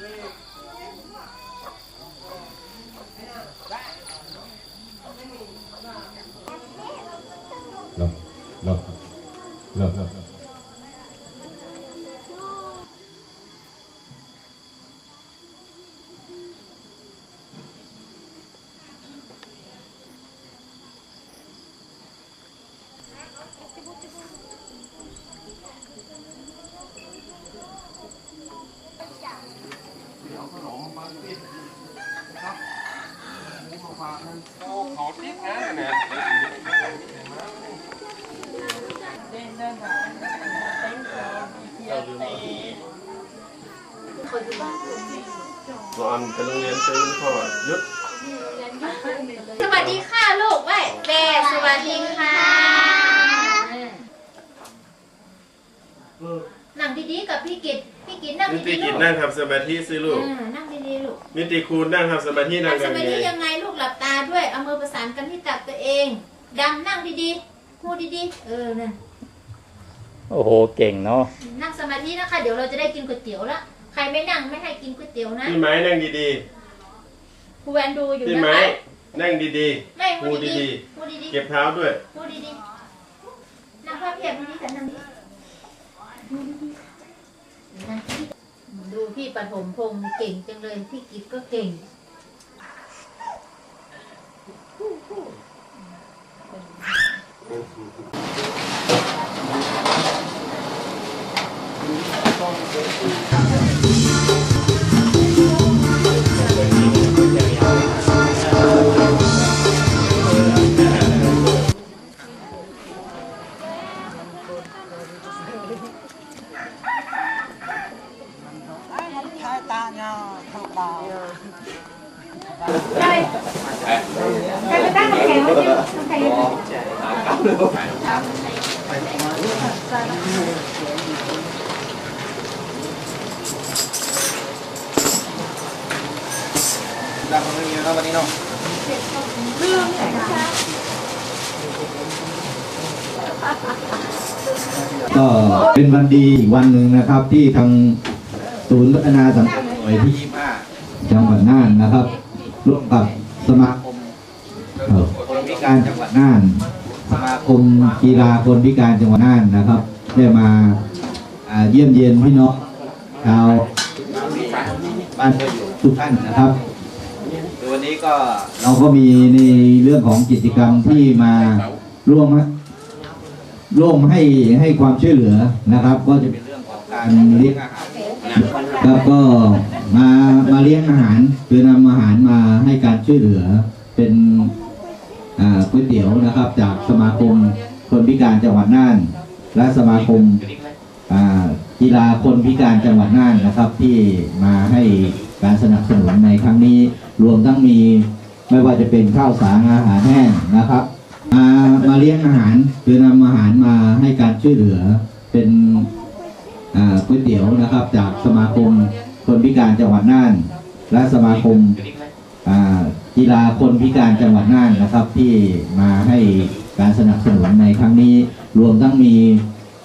หลบหลบหลบหลบ เขาติ๊กนะเนี่ย ก่อนไปโรงเรียนตื่นพ่อยุดสวัสดีค่ะลูกไว้แม่สวัสดีค่ะนั่งดีๆกับพี่กิตพี่กิตนั่งมิติดีๆกิลูจกนั่งทำสมาธิสิลูกอ่านั่งดีๆลูกมิติคูณนั่งทำสมาธินั่นั่งงกัสนมาไงธิยังไงลูกหลับตาด้วยเอามือประสานกันที่ตักตัวเองดำนั่งดีๆพูดดีๆเออนั่นโอ้โห เก่งเนาะนั่งสมาธินะคะ เดี๋ยวเราจะได้กินก๋วยเตี๋ยวละ ใครไม่นั่งไม่ให้กินก๋วยเตี๋ยวนะพี่ไม้นั่งดีครูแวนดูอยู่ๆพี่นะไม้คะนั่งดี ไม่พูพูดดดี ดีๆพูดดีๆเก็บเท้าด้วยๆพูดดีๆนั่งภาพเพียบดีๆแต่นั่งดีดูดีๆนั่งดีดูพี่ปฐมพงษ์เก่งจังเลย พี่กิฟก็เก่ง ได้คนนึงเยอะนะวันนี้เนาะก็เป็นวันดีอีกวันหนึ่งนะครับ ที่ทางศูนย์พัฒนาสังคมหน่วยที่จังหวัดน่านนะครับ ร่วมกับสมาคม คนพิการจังหวัดน่านสมาคมกีฬาคนพิการจังหวัดน่านนะครับ ได้มาเยี่ยมเยียนพี่น้องชาวบ้านทุกท่านนะครับวันนี้ก็เราก็มีในเรื่องของกิจกรรมที่มาร่วมร่วมให้ให้ความช่วยเหลือนะครับ ก็จะเป็นเรื่องของการเลี้ยงอาหารแล้วก็มามาเลี้ยงอาหารคือนำอาหารมาให้การช่วยเหลือเป็น ก๋วยเตี๋ยวนะครับ จากสมาคมคนพิการจังหวัดน่าน และสมาคมกีฬาคนพิการจังหวัดน่านนะครับ ที่มาให้การสนับสนุนในครั้งนี้ รวมทั้งมีไม่ว่าจะเป็นข้าวสารอาหารแห้งนะครับมามาเลี้ยงอาหารคือนำอาหารมาให้การช่วยเหลือเป็นอ่าก๋วยเตี๋ยวนะครับ จากสมาคมคนพิการจังหวัดน่าน และสมาคมอ่า กีฬาคนพิการจังหวัดน่านนะครับ ที่มาให้การสนับสนุนในครั้งนี้ รวมทั้งมี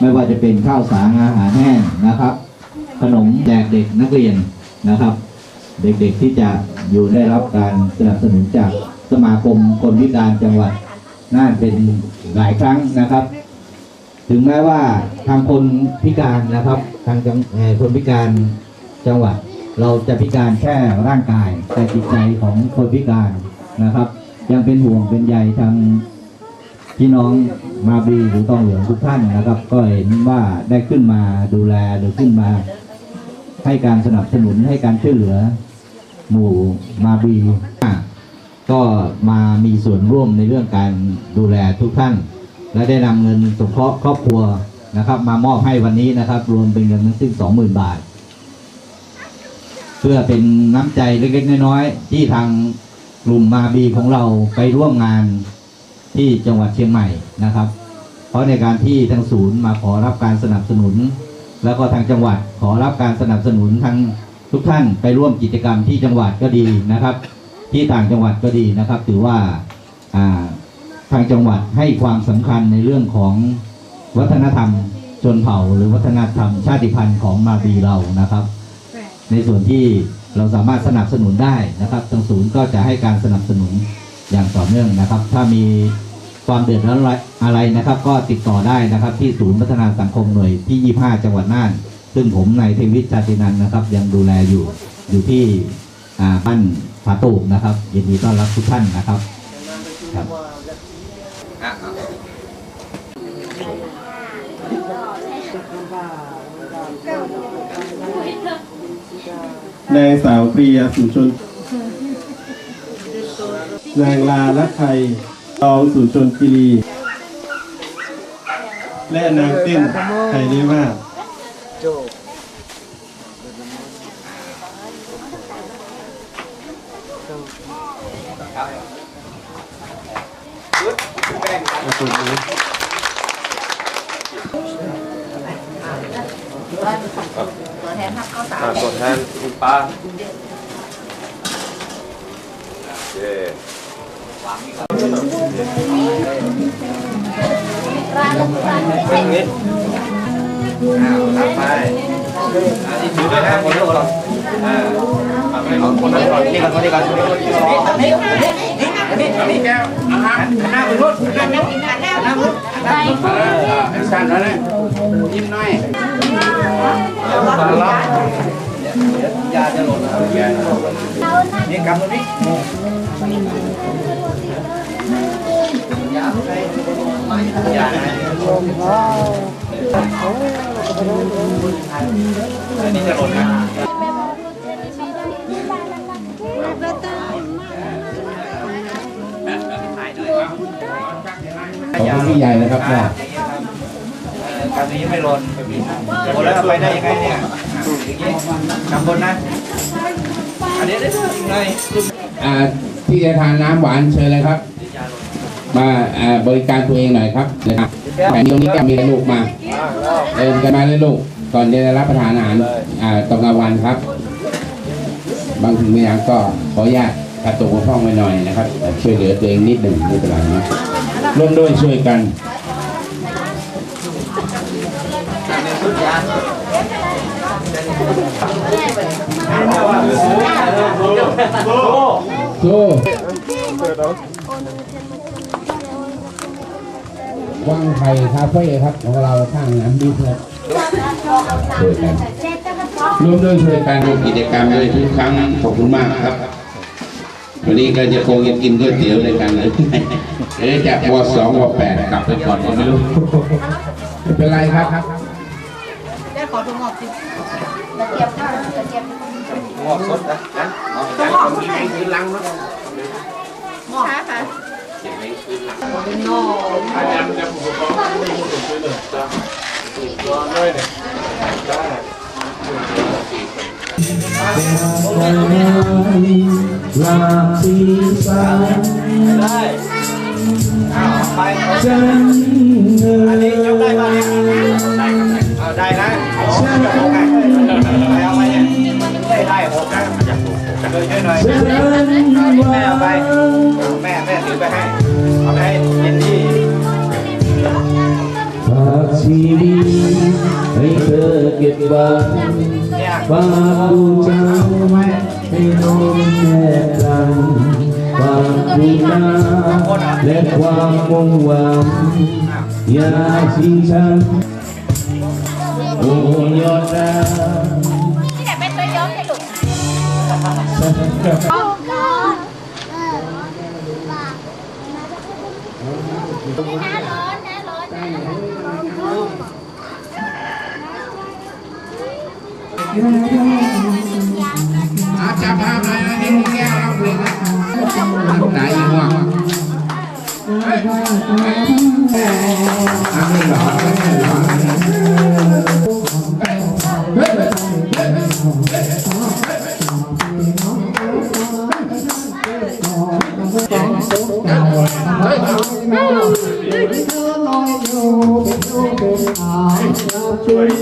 ไม่ว่าจะเป็นข้าวสารอาหารแห้งนะครับ ขนมแจกเด็กนักเรียนนะครับ เด็กๆที่จะอยู่ได้รับการสนับสนุนจากสมาคมคนพิการจังหวัดน่านเป็นหลายครั้งนะครับ ถึงแม้ว่าทางคนพิการนะครับ ทางจังคนพิการจังหวัด เราจะพิการแค่ร่างกาย แต่จิตใจของคนพิการนะครับ ยังเป็นห่วงเป็นใยทางพี่น้องมาบีหรือต้องเหลืองทุกท่านนะครับ ก็เห็นว่าได้ขึ้นมาดูแลหรือขึ้นมา ให้การสนับสนุนให้การช่วยเหลือ หมู่มาบีก็มามีส่วนร่วมในเรื่องการดูแลทุกท่าน และได้นำเงินสงเคราะห์ครอบครัวนะครับ มามอบให้วันนี้นะครับ รวมเป็นเงินทั้งสิ้นสองหมื่นบาท พื่อเป็นน้ำใจเล็กๆน้อยๆที่ทางกลุ่มมาบีของเราไปร่วมงานที่จังหวัดเชียงใหม่นะครับ เพราะในการที่ทางศูนย์มาขอรับการสนับสนุน แล้วก็ทางจังหวัดขอรับการสนับสนุนทางทุกท่านไปร่วมกิจกรรมที่จังหวัดก็ดีนะครับ ที่ต่างจังหวัดก็ดีนะครับ ถือว่าอ่าทางจังหวัดให้ความสำคัญในเรื่องของวัฒนธรรมชนเผ่า หรือวัฒนธรรมชาติพันธุ์ของมาบีเรานะครับ ในส่วนที่เราสามารถสนับสนุนได้นะครับทางศูนย์ก็จะให้การสนับสนุนอย่างต่อเนื่องนะครับ ถ้ามีความเดือดร้อนอะไรนะครับ ก็ติดต่อได้นะครับที่ศูนย์พัฒนาสังคมหน่วยที่ 25 จังหวัดน่าน ซึ่งผมนายเทวิทย์ชาตินันนะครับ ยังดูแลอยู่อยู่ที่บ้านผาตูกนะครับยินดีต้อนรับทุกท่านนะครับครับ นางสาวปรียสุชนนางลาละไทยรองสุชนคีรีและนางเต้นไทยได้ว่า สตัวแทนทับข้าวสารอ่าตัวแทนคุณป้าเย้ร้านร้านไม่ใช่อ้าวรับไปอันนี้ถือด้วยนะคนละก่อนอ่าเอาไปเอาคนละก่อนนี่ก่อนคนนี้ก่อนคนนี้ก่อนนี่นี่นี่นี่แก้วอาหารหน้าไปรุ่นหน้าไปรุ่นหน้าไปรุ่นหน้าไปรุ่นไอ้สั้นแล้วเนี่ยยิ้มหน่อย นี่กำมือนี่ยาอันนี้จะหล่นนะขอบคุณพี่ใหญ่นะครับเนี่ยการนี้ไม่หล่นโอ้แล้วไปได้ยังไงเนี่ยกำบนนะ อันนี้ได้ยังไงอ่าที่จะทานน้ำหวานเชิญเลยครับ มาอ่าบริการตัวเองหน่อยครับนะครับแต่ตรงนี้ก็มีลูกมาเดินกันมาเลยลูกก่อนจะรับประทานอาหารอ่าตอนกลางวันครับ บางสิ่งบางอย่างก็ขออนุญาตกระตุกกระพ่องไว้หน่อยนะครับ ช่วยเหลือตัวเองนิดหนึ่งไม่เป็นไรนะร่วมด้วยช่วยกัน วังไผ่คาเฟ่ครับของเราข้างน้ำดีครับช่วยกันร่วมด้วยช่วยกันร่วมกิจกรรมด้วยทุกครั้งขอบคุณมากครับวันนี้ก็จะคงจะกินก๋วยเตี๋ยวด้วยกันเลยเอ๊ะจากวสองวแปดกลับไปก่อนก็ไม่รู้ เป็นไรครับได้ขอถุงหอกสิกระเทียมค่ะกระเทียมงอกสดนะนะเอาไปได้ตรงนี้ให้พื้นลังเนาะหม้อค่ะค่ะอาจารย์จะผูกคอไม่ผูกซื้อเลยจ้ะตัวด้วยเนี่ยได้ได้เอาไปอัน เนี่ยฝากดูใจให้น้องแนบหลังฝาก อาจับภาพหน่อยนะนี่มีแก้ว